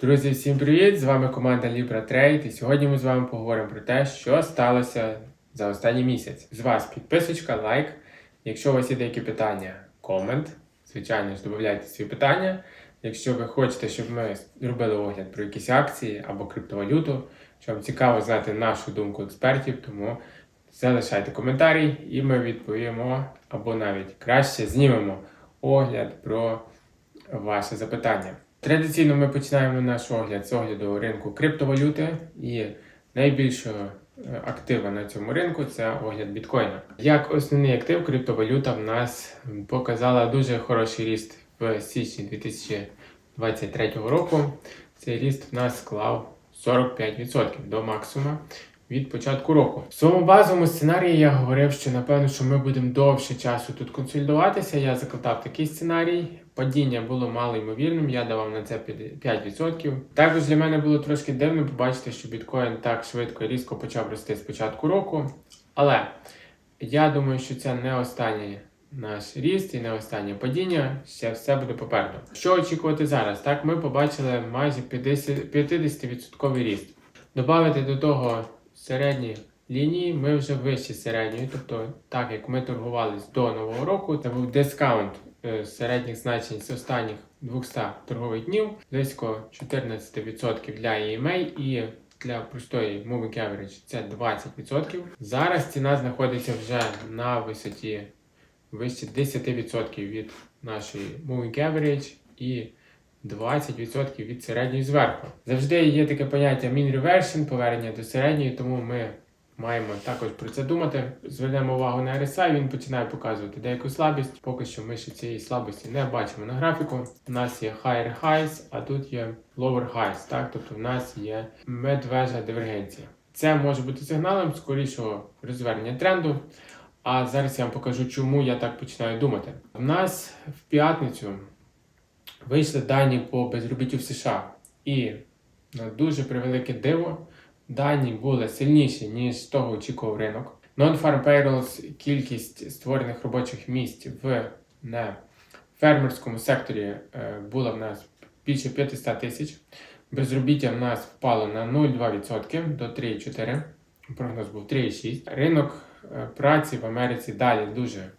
Друзі, всім привіт! З вами команда Libra Trade і сьогодні ми з вами поговоримо про те, що сталося за останній місяць. З вас підписочка, лайк. Якщо у вас є деякі питання, комент. Звичайно ж, додавайте свої питання. Якщо ви хочете, щоб ми робили огляд про якісь акції або криптовалюту, що вам цікаво знати нашу думку експертів, тому залишайте коментарі і ми відповімо або навіть краще знімемо огляд про ваше запитання. Традиційно ми починаємо наш огляд з огляду ринку криптовалюти і найбільшого е, актива на цьому ринку це огляд біткоїна. Як основний актив, криптовалюта в нас показала дуже хороший ріст в січні 2023 року. Цей ріст в нас склав 45% до максимуму від початку року. В своєму базовому сценарії я говорив, що напевно, що ми будемо довше часу тут консолідуватися. Я закладав такий сценарій. Падіння було мало ймовірним, я давав на це 5%. Також для мене було трошки дивно побачити, що біткоін так швидко і різко почав рости з початку року. Але я думаю, що це не останній наш ріст і не останнє падіння. Ще все буде попереду. Що очікувати зараз? Так, ми побачили майже 50%, 50% ріст. Добавити до того середні лінії ми вже вище середньої. Тобто, так як ми торгувалися до нового року, це був дискаунт е, середніх значень з останніх 200 торгових днів, близько 14% для EMA і для простої Moving Average це 20%. Зараз ціна знаходиться вже на висоті вище 10% від нашої Moving Average і 20% від середньої зверху. Завжди є таке поняття mean reversion, повернення до середньої, тому ми маємо також про це думати. Звернемо увагу на RSI, він починає показувати деяку слабість. Поки що ми ще цієї слабості не бачимо на графіку. У нас є higher highs, а тут є lower highs, так? тобто в нас є медвежа дивергенція. Це може бути сигналом скорішого розвернення тренду. А зараз я вам покажу, чому я так починаю думати. У нас в п'ятницю вийшли дані по безробіттю в США. І на дуже превелике диво, дані були сильніші, ніж того очікував ринок. Non-farm payrolls, кількість створених робочих місць в не, фермерському секторі е, була в нас більше 500 тисяч. Безробіття в нас впало на 0,2% до 3,4%. Прогноз був 3,6%. Ринок е, праці в Америці далі дуже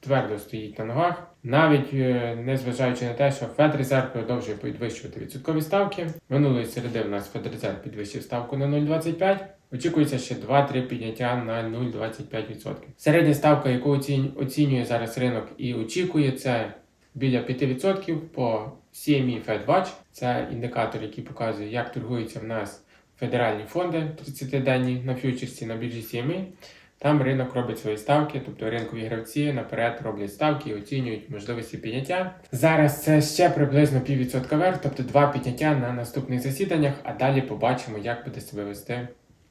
твердо стоїть на ногах, навіть е, незважаючи на те, що Федрезерв продовжує підвищувати відсоткові ставки. Минулої середи в нас Федрезерв підвищив ставку на 0,25. Очікується ще 2-3 підняття на 0,25%. Середня ставка, яку оцінює зараз ринок і очікує, це біля 5% по CME FedWatch. Це індикатор, який показує, як торгуються в нас федеральні фонди 30-денні на фьючерсі на біржі CME. Там ринок робить свої ставки, тобто ринкові гравці наперед роблять ставки і оцінюють можливості підняття. Зараз це ще приблизно піввідсотка вверх, тобто два підняття на наступних засіданнях, а далі побачимо, як буде себе вести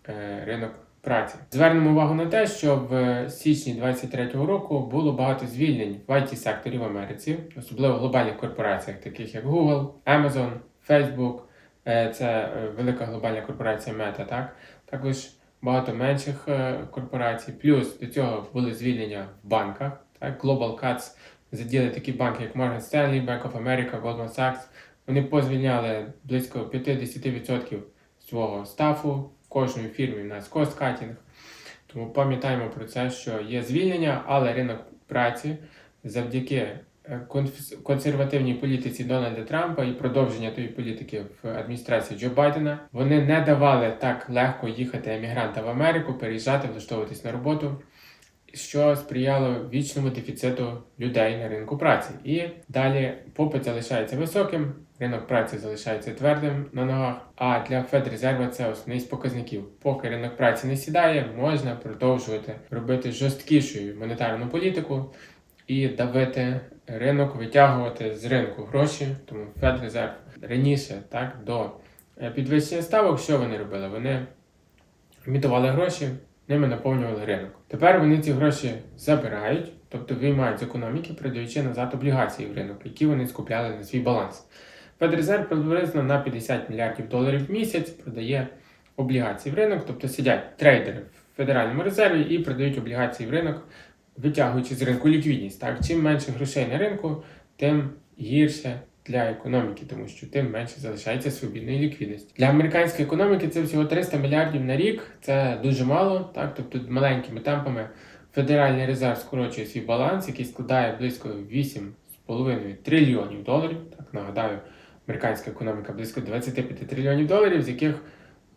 е, ринок праці. Звернемо увагу на те, що в січні 2023 року було багато звільнень в it секторі в Америці, особливо в глобальних корпораціях, таких як Google, Amazon, Facebook. Е, це е, велика глобальна корпорація Meta, так також багато менших е, корпорацій. Плюс до цього були звільнення в банках. Так? Global Cuts заділи такі банки, як Morgan Stanley, Bank of America, Goldman Sachs. Вони позвільняли близько 50% свого стафу. В кожної фірмі в нас cost-cutting. Тому пам'ятаємо про це, що є звільнення, але ринок праці завдяки консервативній політиці Дональда Трампа і продовження тої політики в адміністрації Джо Байдена вони не давали так легко їхати емігрантам в Америку, переїжджати, влаштовуватись на роботу, що сприяло вічному дефіциту людей на ринку праці. І далі попит залишається високим. Ринок праці залишається твердим на ногах, а для Федрезерва це основний з показників. Поки ринок праці не сідає, можна продовжувати робити жорсткішою монетарну політику і давити ринок, витягувати з ринку гроші, тому Федрезерв раніше так, до е, підвищення ставок, що вони робили? Вони емітували гроші, ними наповнювали ринок. Тепер вони ці гроші забирають, тобто виймають з економіки, продаючи назад облігації в ринок, які вони скупляли на свій баланс. Федрезерв приблизно на 50 мільярдів доларів в місяць продає облігації в ринок, тобто сидять трейдери в Федеральному резерві і продають облігації в ринок витягуючи з ринку ліквідність. Так? Чим менше грошей на ринку, тим гірше для економіки, тому що тим менше залишається свобідної ліквідності. Для американської економіки це всього 300 мільярдів на рік. Це дуже мало. Так? Тобто маленькими темпами Федеральний резерв скорочує свій баланс, який складає близько 8,5 трильйонів доларів. Так нагадаю, американська економіка близько 25 трильйонів доларів, з яких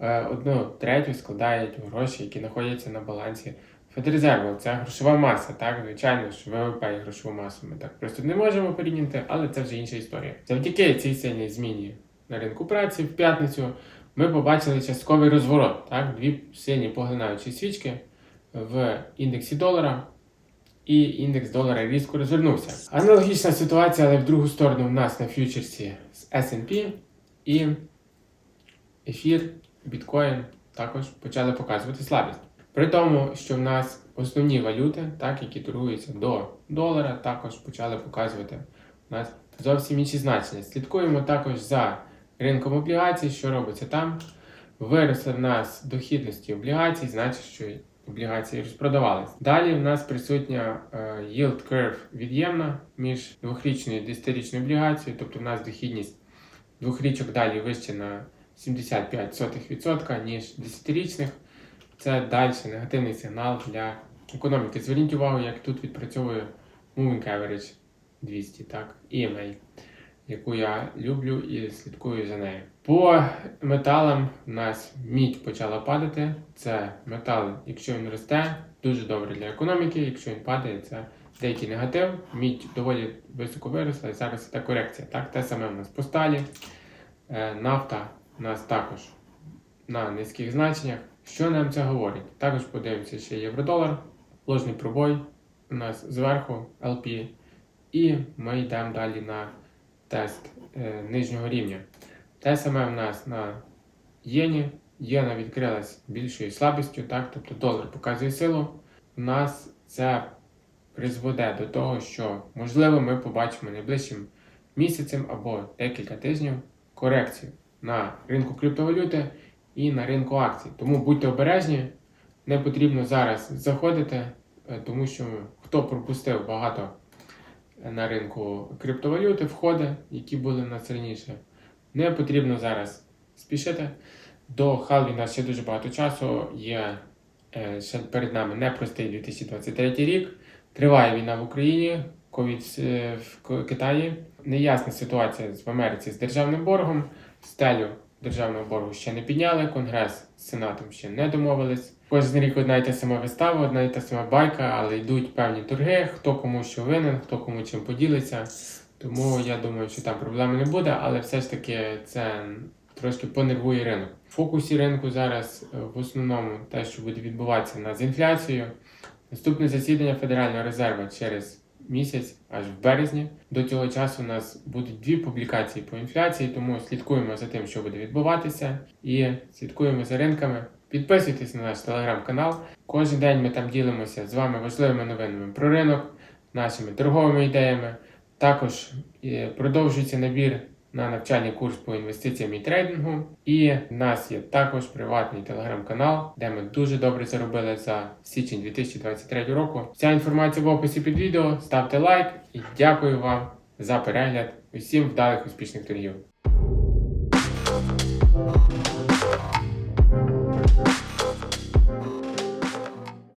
е, одну третю складають гроші, які знаходяться на балансі Федрезерву. Це грошова маса, так звичайно, що ВВП і грошову масу ми так просто не можемо порівняти, але це вже інша історія. Завдяки цій сильній зміні на ринку праці в п'ятницю ми побачили частковий розворот, так, дві сильні поглинаючі свічки в індексі долара. І індекс долара різко розвернувся. Аналогічна ситуація, але в другу сторону в нас на фьючерсі з S&P і ефір, біткоін також почали показувати слабість. При тому, що в нас основні валюти, так, які торгуються до долара, також почали показувати у нас зовсім інші значення. Слідкуємо також за ринком облігацій, що робиться там. Виросли в нас дохідності облігацій, значить, що облігації розпродавались. Далі в нас присутня е, yield curve від'ємна між двохрічною і десятирічною облігацією, тобто в нас дохідність двохрічок далі вище на 75% ніж десятирічних. Це далі негативний сигнал для економіки. Зверніть увагу, як тут відпрацьовує Moving Average 200, так, EMA, яку я люблю і слідкую за нею. По металам у нас мідь почала падати. Це метал, якщо він росте, дуже добре для економіки. Якщо він падає, це деякий негатив. Мідь доволі високо виросла і зараз це корекція. Так, те саме у нас по сталі. Е, Нафта у нас також на низьких значеннях. Що нам це говорить? Також подивимося ще євро-долар, ложний пробой у нас зверху LP, і ми йдемо далі на тест е, нижнього рівня. Те саме в нас на єні. Єна відкрилась більшою слабістю, так? тобто долар показує силу. У нас це призведе до того, що можливо ми побачимо найближчим місяцем або декілька тижнів корекцію на ринку криптовалюти і на ринку акцій. Тому будьте обережні, не потрібно зараз заходити, е, тому що хто пропустив багато на ринку криптовалюти, входи, які були раніше, не потрібно зараз спішити. До Халвіна ще дуже багато часу. Є е, ще перед нами непростий 2023 рік. Триває війна в Україні, ковід е, в Китаї. Неясна ситуація в Америці з державним боргом. Стелю державного боргу ще не підняли. Конгрес з Сенатом ще не домовились. Кожен рік одна й та сама вистава, одна й та сама байка, але йдуть певні торги, хто кому що винен, хто кому чим поділиться. Тому я думаю, що там проблеми не буде, але все ж таки це трошки понервує ринок. В фокусі ринку зараз е, в основному те, що буде відбуватися нас з інфляцією. Наступне засідання Федерального резерву через місяць, аж в березні. До цього часу у нас будуть дві публікації по інфляції, тому слідкуємо за тим, що буде відбуватися, і слідкуємо за ринками. Підписуйтесь на наш телеграм-канал. Кожен день ми там ділимося з вами важливими новинами про ринок, нашими торговими ідеями. Також е, продовжується набір на навчальний курс по інвестиціям і трейдингу. І в нас є також приватний телеграм-канал, де ми дуже добре заробили за січень 2023 року. Вся інформація в описі під відео. Ставте лайк і дякую вам за перегляд. Усім вдалих успішних торгів.